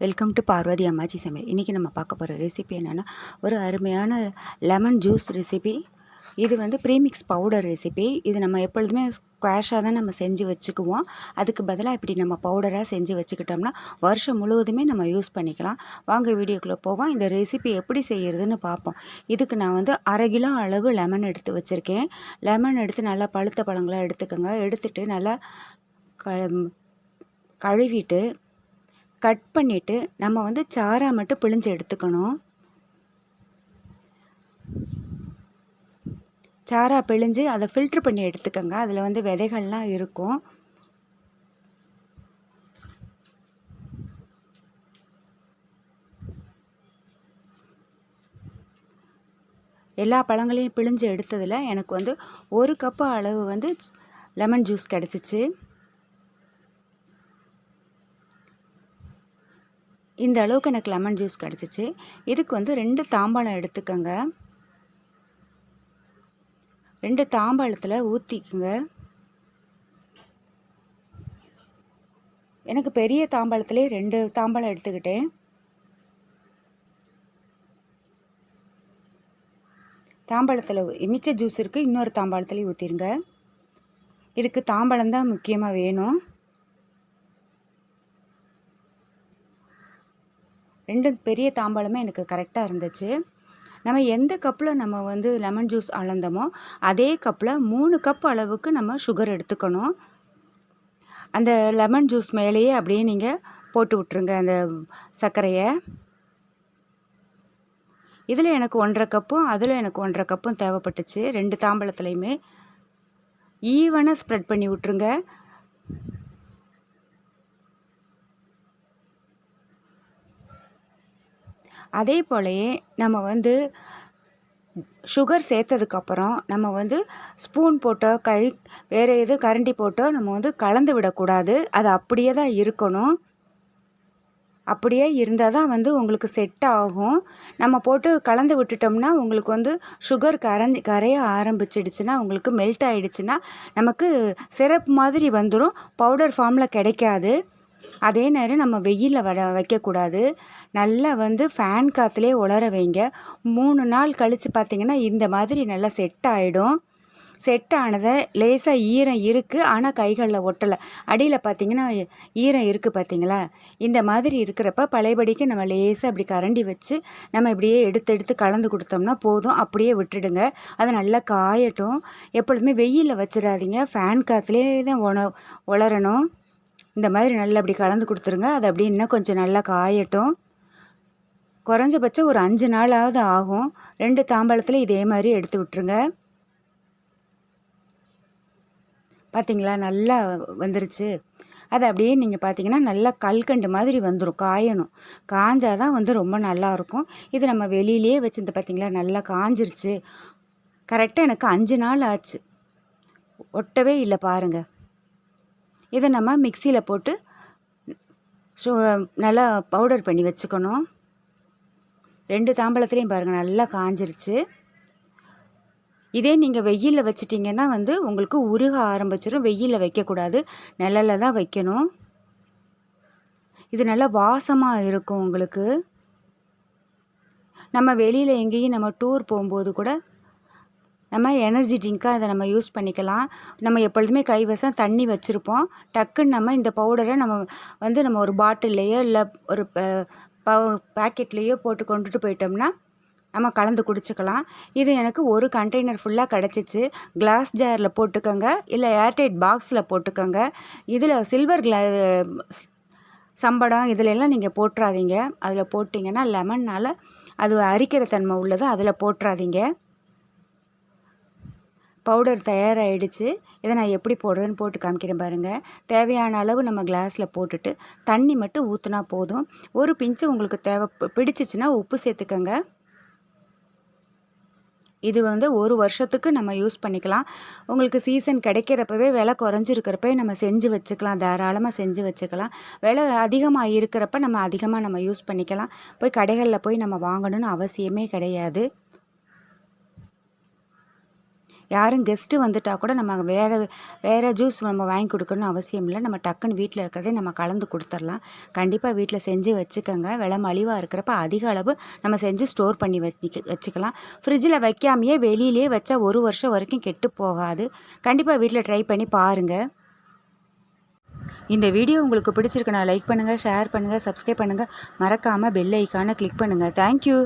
Welcome to Parvati அம்மாச்சி சமையல் இன்றைக்கி நம்ம பார்க்க போகிற ரெசிபி என்னென்னா ஒரு அருமையான லெமன் ஜூஸ் ரெசிபி இது வந்து ப்ரீமிக்ஸ் பவுடர் ரெசிபி இது நம்ம எப்பொழுதுமே குவாஷாக தான் நம்ம செஞ்சு வச்சுக்குவோம். அதுக்கு பதிலாக இப்படி நம்ம பவுடராக செஞ்சு வச்சுக்கிட்டோம்னா வருஷம் முழுவதுமே நம்ம யூஸ் பண்ணிக்கலாம். வாங்க வீடியோக்குள்ளே போவோம். இந்த ரெசிபி எப்படி செய்கிறதுன்னு பார்ப்போம். இதுக்கு நான் வந்து அரை கிலோ அளவு லெமன் எடுத்து வச்சுருக்கேன். லெமன் எடுத்து நல்லா பழுத்த பழங்களாக எடுத்துக்கோங்க. எடுத்துகிட்டு நல்லா க கழுவிட்டு கட் பண்ணிவிட்டு நம்ம வந்து சாரா மட்டும் பிழிஞ்சு எடுத்துக்கணும். சாரா பிழிஞ்சு அதை ஃபில்ட்ரு பண்ணி எடுத்துக்கோங்க. அதில் வந்து விதைகள்லாம் இருக்கும். எல்லா பழங்களையும் பிழிஞ்சு எடுத்ததில் எனக்கு வந்து ஒரு கப்பு அளவு வந்து லெமன் ஜூஸ் கிடச்சிச்சு. இந்த அளவுக்கு எனக்கு லெமன் ஜூஸ் கிடச்சிச்சு. இதுக்கு வந்து ரெண்டு தாம்பாளம் எடுத்துக்கோங்க. ரெண்டு தாம்பாளத்தில் ஊற்றிக்குங்க எனக்கு பெரிய தாம்பாளத்துலேயே ரெண்டு தாம்பாளம் எடுத்துக்கிட்டேன். தாம்பாளத்தில் மிச்ச ஜூஸ் இருக்குது இன்னொரு தாம்பாளத்துலேயும் ஊற்றிருங்க இதுக்கு தாம்பாளம் தான் முக்கியமாக வேணும். ரெண்டு பெரிய தாம்பாளமே எனக்கு கரெக்டாக இருந்துச்சு. நம்ம எந்த கப்பில் நம்ம வந்து லெமன் ஜூஸ் அளந்தோமோ அதே கப்பில் மூணு கப் அளவுக்கு நம்ம சுகர் எடுத்துக்கணும். அந்த லெமன் ஜூஸ் மேலேயே அப்படியே நீங்கள் போட்டு விட்ருங்க அந்த சர்க்கரையை. இதில் எனக்கு ஒன்றரை கப்பும் அதில் எனக்கு ஒன்றரை கப்பும் தேவைப்பட்டுச்சு. ரெண்டு தாம்பழத்துலேயுமே ஈவனாக ஸ்ப்ரெட் பண்ணி விட்ருங்க அதே போலயே நம்ம வந்து சுகர் சேர்த்ததுக்கப்புறம் நம்ம வந்து ஸ்பூன் போட்டோ கை வேறு எது கரண்டி போட்டோ நம்ம வந்து கலந்து விடக்கூடாது. அது அப்படியே தான் இருக்கணும். அப்படியே இருந்தால் தான் வந்து உங்களுக்கு செட் ஆகும். நம்ம போட்டு கலந்து விட்டுட்டோம்னா உங்களுக்கு வந்து சுகர் கரைஞ்சி கரைய ஆரம்பிச்சிடுச்சுன்னா உங்களுக்கு மெல்ட் ஆகிடுச்சுன்னா நமக்கு சிரப் மாதிரி வந்துடும் பவுடர் ஃபார்மில் கிடைக்காது. அதே நேரம் நம்ம வெயிலில் வர வைக்கக்கூடாது. நல்லா வந்து ஃபேன் காற்றுலேயே உலர வைங்க. மூணு நாள் கழித்து பார்த்திங்கன்னா இந்த மாதிரி நல்லா செட் ஆகிடும் செட் ஆனதை லேசாக ஈரம் இருக்குது ஆனால் கைகளில் ஒட்டலை. அடியில் பார்த்தீங்கன்னா ஈரம் இருக்குது பார்த்திங்களா இந்த மாதிரி இருக்கிறப்ப பழையபடிக்கு நம்ம லேசாக அப்படி கரண்டி வச்சு நம்ம இப்படியே எடுத்து எடுத்து கலந்து கொடுத்தோம்னா போதும். அப்படியே விட்டுடுங்க. அது நல்லா காயட்டும். எப்பொழுதுமே வெயிலில் வச்சிடாதீங்க. ஃபேன் காற்றுலேயே தான் உண உலரணும். இந்த மாதிரி நல்லா அப்படி கலந்து கொடுத்துருங்க. அது அப்படி இன்னும் கொஞ்சம் நல்லா காயட்டும். குறைஞ்சபட்சம் ஒரு அஞ்சு நாளாவது ஆகும். ரெண்டு தாம்பாளத்தில் இதே மாதிரி எடுத்து விட்டுருங்க. பார்த்திங்களா நல்லா வந்துருச்சு. அது அப்படியே நீங்கள் பார்த்தீங்கன்னா நல்லா கல்கண்டு மாதிரி வந்துடும் காயணும். காஞ்சால் தான் வந்து ரொம்ப நல்லாயிருக்கும் இது நம்ம வெளியிலே வச்சுருந்து பார்த்திங்களா நல்லா காஞ்சிருச்சு. கரெக்டாக எனக்கு அஞ்சு நாள் ஆச்சு. ஒட்டவே இல்லை பாருங்கள் இதை நம்ம மிக்சியில் போட்டு சு நல்லா பவுடர் பண்ணி வச்சுக்கணும். ரெண்டு தாம்பழத்துலேயும் பாருங்கள் நல்லா காஞ்சிருச்சு. இதே நீங்கள் வெயிலில் வச்சிட்டிங்கன்னா வந்து உங்களுக்கு உருக ஆரம்பிச்சிடும் வெயிலில் வைக்கக்கூடாது. நிழலில் தான் வைக்கணும். இது நல்லா வாசமாக இருக்கும் உங்களுக்கு. நம்ம வெளியில் எங்கேயும் நம்ம டூர் போகும்போது கூட நம்ம எனர்ஜி ட்ரிங்க்காக அதை நம்ம யூஸ் பண்ணிக்கலாம். நம்ம எப்பொழுதுமே கைவசம் தண்ணி வச்சுருப்போம். டக்குன்னு நம்ம இந்த பவுடரை நம்ம வந்து நம்ம ஒரு பாட்டில்லையோ இல்லை ஒரு பேக்கெட்லேயோ போட்டு கொண்டுட்டு போயிட்டோம்னா நம்ம கலந்து குடிச்சிக்கலாம். இது எனக்கு ஒரு கண்டெய்னர் ஃபுல்லாக கிடச்சிச்சு. கிளாஸ் ஜாரில் போட்டுக்கோங்க. இல்லை ஏர்டைட் பாக்ஸில் போட்டுக்கோங்க. இதில் சில்வர் கிளா சம்படம் இதிலெல்லாம் நீங்கள் போட்டுறாதீங்க. அதில் போட்டிங்கன்னா லெமன்னால் அது அரிக்கிற தன்மை உள்ளது. அதில் போட்டுறாதீங்க. பவுடர் தயாராகிடுச்சு இதை நான் எப்படி போடுறதுன்னு போட்டு காமிக்கிறேன் பாருங்கள் தேவையான அளவு நம்ம கிளாஸில் போட்டுட்டு தண்ணி மட்டும் ஊற்றுனா போதும். ஒரு பிஞ்சு உங்களுக்கு தேவை பிடிச்சிச்சின்னா உப்பு சேர்த்துக்கோங்க. இது வந்து ஒரு வருஷத்துக்கு நம்ம யூஸ் பண்ணிக்கலாம். உங்களுக்கு சீசன் கிடைக்கிறப்பவே விலை குறைஞ்சிருக்கிறப்பவே நம்ம செஞ்சு வச்சுக்கலாம். தாராளமாக செஞ்சு வச்சுக்கலாம். விலை அதிகமாக இருக்கிறப்ப நம்ம அதிகமாக நம்ம யூஸ் பண்ணிக்கலாம். போய் கடைகளில் போய் நம்ம வாங்கணும்னு அவசியமே கிடையாது. யாரும் கெஸ்ட்டு வந்துட்டால் கூட நம்ம வேறு வேறு ஜூஸ் நம்ம வாங்கி கொடுக்கணும்னு அவசியம் இல்லை. நம்ம டக்குன்னு வீட்டில் இருக்கிறதே நம்ம கலந்து கொடுத்துர்லாம் கண்டிப்பாக வீட்டில் செஞ்சு வச்சுக்கோங்க. விலை மலிவாக இருக்கிறப்ப அதிக அளவு நம்ம செஞ்சு ஸ்டோர் பண்ணி வச்சு வச்சுக்கலாம். ஃப்ரிட்ஜில் வைக்காமையே வெளியிலே வச்சா ஒரு வருஷம் வரைக்கும் கெட்டு போகாது. கண்டிப்பாக வீட்டில் ட்ரை பண்ணி பாருங்கள் இந்த வீடியோ உங்களுக்கு பிடிச்சிருக்குன்னா லைக் பண்ணுங்கள் ஷேர் பண்ணுங்கள் சப்ஸ்கிரைப் பண்ணுங்கள் மறக்காமல் பெல் ஐக்கானை கிளிக் பண்ணுங்கள் தேங்க்யூ